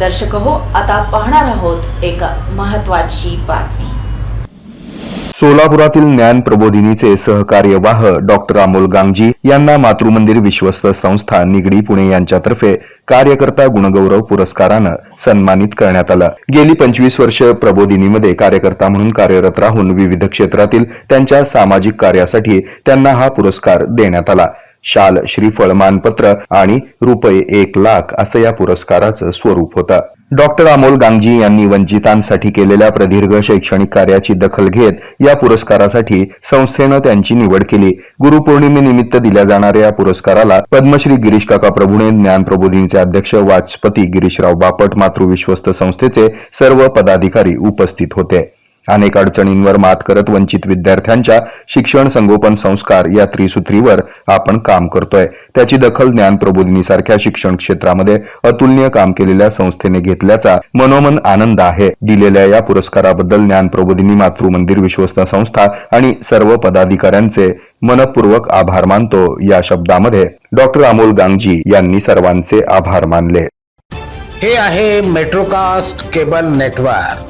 दर्शक हो आता पाहणार आहोत एक महत्वाची बातमी. सोलापुरातील ज्ञान प्रबोधिनीचे सहकार्यवाह डॉक्टर अमोल गांगजी यांना मातृमंदिर विश्वस्त संस्था निगडी पुणे यांच्यातर्फे कार्यकर्ता गुणगौरव पुरस्कारानं सन्मानित करण्यात आलं. गेली पंचवीस वर्ष प्रबोधिनीमध्ये कार्यकर्ता म्हणून कार्यरत राहून विविध क्षेत्रातील त्यांच्या सामाजिक कार्यासाठी त्यांना हा पुरस्कार देण्यात आला. शाल श्रीफळ मानपत्र आणि रुपये एक लाख असं या पुरस्काराचं स्वरूप होतं. डॉक्टर अमोल गांगजी यांनी वंचितांसाठी केलेल्या प्रदीर्घ शैक्षणिक कार्याची दखल घेत या पुरस्कारासाठी संस्थेनं त्यांची निवड केली. गुरुपौर्णिमेनिमित्त दिल्या जाणाऱ्या या पुरस्काराला पद्मश्री गिरीश काका प्रभुणे ज्ञान प्रबोधिनीचे अध्यक्ष वाचपती गिरीशराव बापट मातृविश्वस्त संस्थेचे सर्व पदाधिकारी उपस्थित होते. अनेक अडचणींवर मात करत वंचित विद्यार्थ्यांच्या शिक्षण संगोपन संस्कार या त्रिसूत्रीवर आपण काम करतोय. त्याची दखल ज्ञान प्रबोधिनीसारख्या शिक्षण क्षेत्रामध्ये अतुलनीय काम केलेल्या संस्थेने घेतल्याचा मनोमन आनंद आहे. दिलेल्या या पुरस्काराबद्दल ज्ञान प्रबोधिनी मातृमंदिर विश्वस्त संस्था आणि सर्व पदाधिकाऱ्यांचे मनपूर्वक आभार मानतो. या शब्दामध्ये डॉक्टर अमोल गांगजी यांनी सर्वांचे आभार मानले. हे आहे मेट्रोकास्ट केबल नेटवर्क.